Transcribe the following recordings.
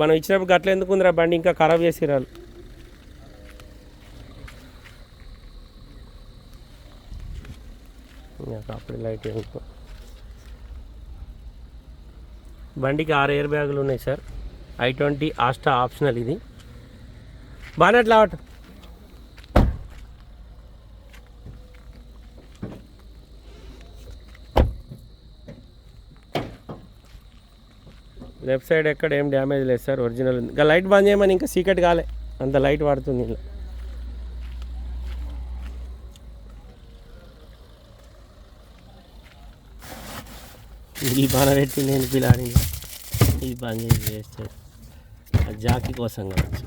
మనం ఇచ్చినప్పుడు గట్ల ఎందుకు ఉందిరా బండి ఇంకా ఖరాబ్ చేసిరాలు అప్పుడు లైట్ ఎందుకు? బండికి ఆరు ఎయిర్ బ్యాగులు ఉన్నాయి sir. I twenty Asta optional ఇది. బాగానే అట్లా లెఫ్ట్ సైడ్ ఎక్కడ ఏం డ్యామేజ్ లేదు సార్ ఒరిజినల్ ఉంది. ఇంకా లైట్ బంద్ చేయమని ఇంకా సీక్రెట్ కాలే. అంత లైట్ పడుతుంది ఇలా. ఈ బాణ పెట్టి నేను పిల్లాడి ఇది బంద్ చేసి చేస్తే ఆ జాకి కోసం కావచ్చు.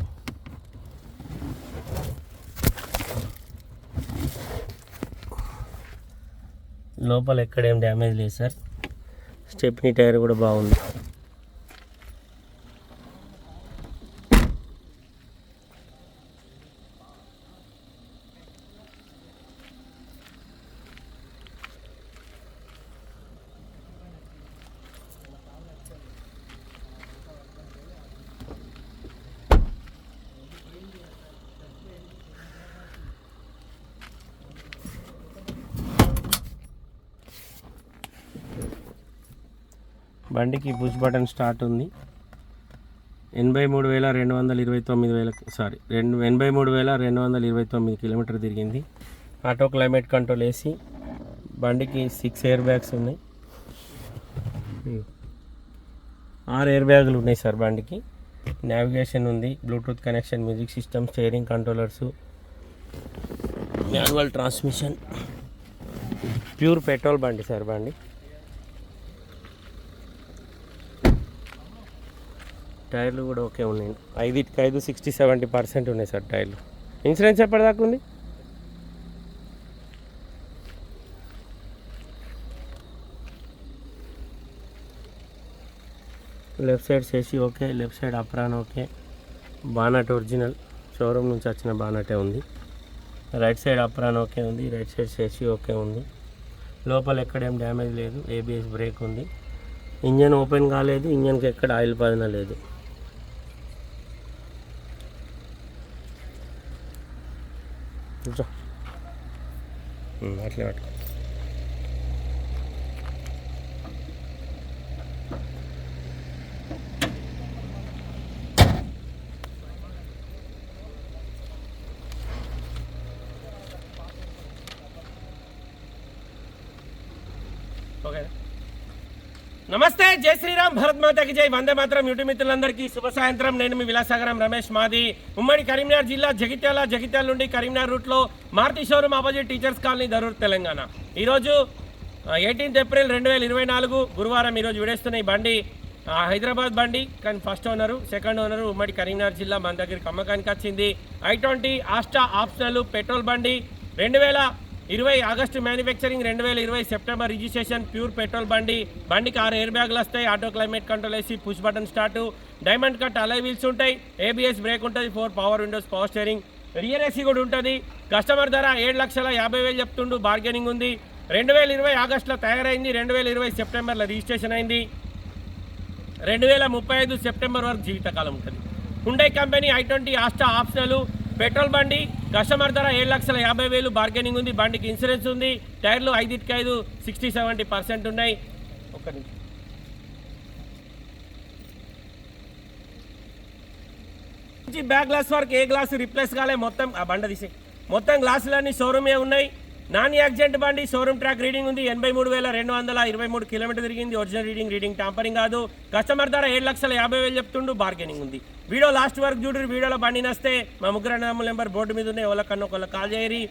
లోపల ఎక్కడ ఏం డ్యామేజ్ లేదు సార్. స్టెప్నీ టైర్ కూడా బాగుంది. బండికి పుష్ బటన్ స్టార్ట్ ఉంది. ఎనభై మూడు వేల రెండు వందల ఇరవై తొమ్మిది వేల సారీ రెండు ఎనభై మూడు వేల రెండు వందల ఇరవై తొమ్మిది కిలోమీటర్ తిరిగింది. ఆటో క్లైమేట్ కంట్రోల్ వేసి బండికి సిక్స్ ఎయిర్ బ్యాగ్స్ ఉన్నాయి. ఆరు ఎయిర్ బ్యాగులు ఉన్నాయి సార్ బండికి. నావిగేషన్ ఉంది Bluetooth connection music system steering controllers manual transmission pure petrol బండి సార్ బండి. టైర్లు కూడా ఓకే ఉన్నాయి. ఐదుకి ఐదు సిక్స్టీ సెవెంటీ పర్సెంట్ ఉన్నాయి సార్ టైర్లు. ఇన్సూరెన్స్ ఎప్పటిదాకా ఉంది? లెఫ్ట్ సైడ్ చేసి okay left side apron okay. Bonnet original. Showroom నుంచి వచ్చిన బానటే ఉంది. రైట్ సైడ్ అప్రాన్ ఓకే ఉంది రైట్ సైడ్ చేసి ఓకే ఉంది. లోపల ఎక్కడేం డ్యామేజ్ లేదు ఏబిఎస్ బ్రేక్ ఉంది. ఇంజన్ ఓపెన్ కాలేదు ఇంజన్కి ఎక్కడ ఆయిల్ పదన లేదు. కూర్చో ఉమ్, అట్లే పట్టుకో ఓకే నమస్తే జై శ్రీరామ్ భరత్ మాతకి జై. వందే మాత్రం యూట్యూబ్ మిత్రులందరికీ శుభ సాయంత్రం. నేను మీ విలాసాగరం రమేష్ మాది. ఉమ్మడి కరీంనగర్ జిల్లా జగిత్యాల జగిత్యాల నుండి కరీంనగర్ రూట్లో Maruti showroom opposite teachers colony Darur Telangana. ఈరోజు ఎయిటీన్త్ ఏప్రిల్ రెండు వేల ఇరవై నాలుగు గురువారం ఈరోజు విడేస్తున్న ఈ బండి హైదరాబాద్ బండి. కానీ ఫస్ట్ ఓనరు సెకండ్ ఓనరు ఉమ్మడి కరీంనగర్ జిల్లా మన దగ్గరికి అమ్మకానికి వచ్చింది. I twenty Asta optional petrol బండి. రెండు వేల ఇరవై ఆగస్టు మ్యానుఫ్యాక్చరింగ్ రెండు వేల ఇరవై సెప్టెంబర్ రిజిస్ట్రేషన్ ప్యూర్ పెట్రోల్ బండి. బండికి ఆరు ఎయిర్ బ్యాగులు వస్తాయి. ఆటో క్లైమేట్ కంట్రోల్ వేసి push button start diamond cut alloy wheels ఉంటాయి. ఏబిఎస్ బ్రేక్ ఉంటుంది. Four power windows power steering rear AC కూడా ఉంటుంది. కస్టమర్ ధర ఏడు లక్షల యాభై వేలు చెప్తుండు. బార్గెనింగ్ ఉంది. రెండు వేల ఇరవై ఆగస్టులో తయారైంది. రెండు వేల ఇరవై సెప్టెంబర్లో రిజిస్ట్రేషన్ అయింది. రెండు వేల ముప్పై ఐదు సెప్టెంబర్ వరకు జీవితకాలం ఉంటుంది. Hyundai company i twenty Asta optional. Petrol బండి కస్టమర్ ధర ఏడు లక్షల యాభై వేలు బార్గెనింగ్ ఉంది బండికి ఇన్సూరెన్స్ ఉంది టైర్లు ఐదుకి ఐదు సిక్స్టీ సెవెంటీ పర్సెంట్ ఉన్నాయి. ఒక్క నిమిషం. బ్యాక్ గ్లాస్ వరకు ఏ గ్లాస్ రిప్లేస్ కాలే మొత్తం ఆ బండ తీసే మొత్తం గ్లాసులన్నీ షోరూమే ఉన్నాయి. నాన్ యాక్సిడెంట్ బండి షోరూమ్ ట్రాక్ రీడింగ్ ఉంది. ఎనభై మూడు వేల రెండు వందల ఇరవై మూడు కిలోమీటర్ తిరిగింది. ఒరిజినల్ రీడింగ్ రీడింగ్ టాంపరింగ్ కాదు. కస్టమర్ ధర ఏడు లక్షల యాభై వేలు చెప్తుండు. బార్గెనింగ్ ఉంది. వీడియో లాస్ట్ వరకు చూడరు వీడియోలో బండి నస్తే మా ముగ్గురు అన్నదమ్ముల నెంబర్ బోర్డు మీద ఉన్నాయి. ఎవరికన్నా ఒకళ్ళు కాల్ చేయరి.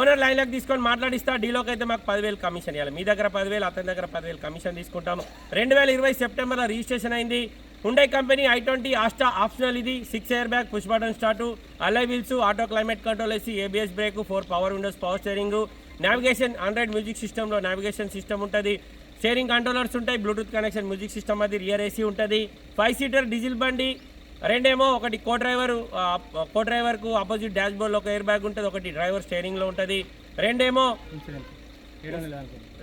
ఓనర్ లైన్లోకి తీసుకొని మాట్లాడిస్తా. డీలోకి అయితే మాకు పదివేలు కమిషన్ ఇవ్వాలి మీ దగ్గర పదివేలు అతని దగ్గర పదివేలు కమిషన్ తీసుకుంటాము. రెండు వేల ఇరవై సెప్టెంబర్లో రిజిస్ట్రేషన్ అయింది. Hyundai company i twenty Asta optional ఇది. Six air bag push button start alloy wheels auto climate control వేసి ABS brake four power windows power steering navigation Android music సిస్టంలో నావిగేషన్ సిస్టమ్ ఉంటుంది. స్టీరింగ్ కంట్రోలర్స్ ఉంటాయి. Bluetooth connection music system అది rear AC ఉంటుంది. Five seater diesel బండి రెండేమో ఒకటి co driver co డ్రైవర్కు ఆపోజిట్ డాష్ బోర్డ్లో ఒక ఎయిర్ బ్యాగ్ ఉంటుంది. ఒకటి డ్రైవర్ స్టీరింగ్లో ఉంటుంది. రెండేమో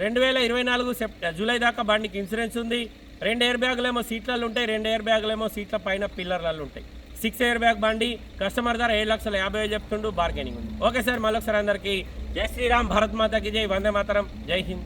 రెండు వేల ఇరవై నాలుగు సెప్ జూలై దాకా బండికి ఇన్సూరెన్స్ ఉంది. రెండు ఎయిర్ బ్యాగులు ఏమో సీట్లలో ఉంటాయి రెండు ఎయిర్ బ్యాగులు ఏమో సీట్ల పైన పిల్లర్లలో ఉంటాయి. సిక్స్ ఎయిర్ బ్యాగ్ బండి కస్టమర్ ధర ఏడు లక్షల యాభై వేలు చెప్తుండు బార్గెనింగ్ ఉంది. ఓకే సార్ మళ్ళొకసారి అందరికీ జై శ్రీరామ్ భారత్ మాతకి జై వందే మాతరం జై హింద్.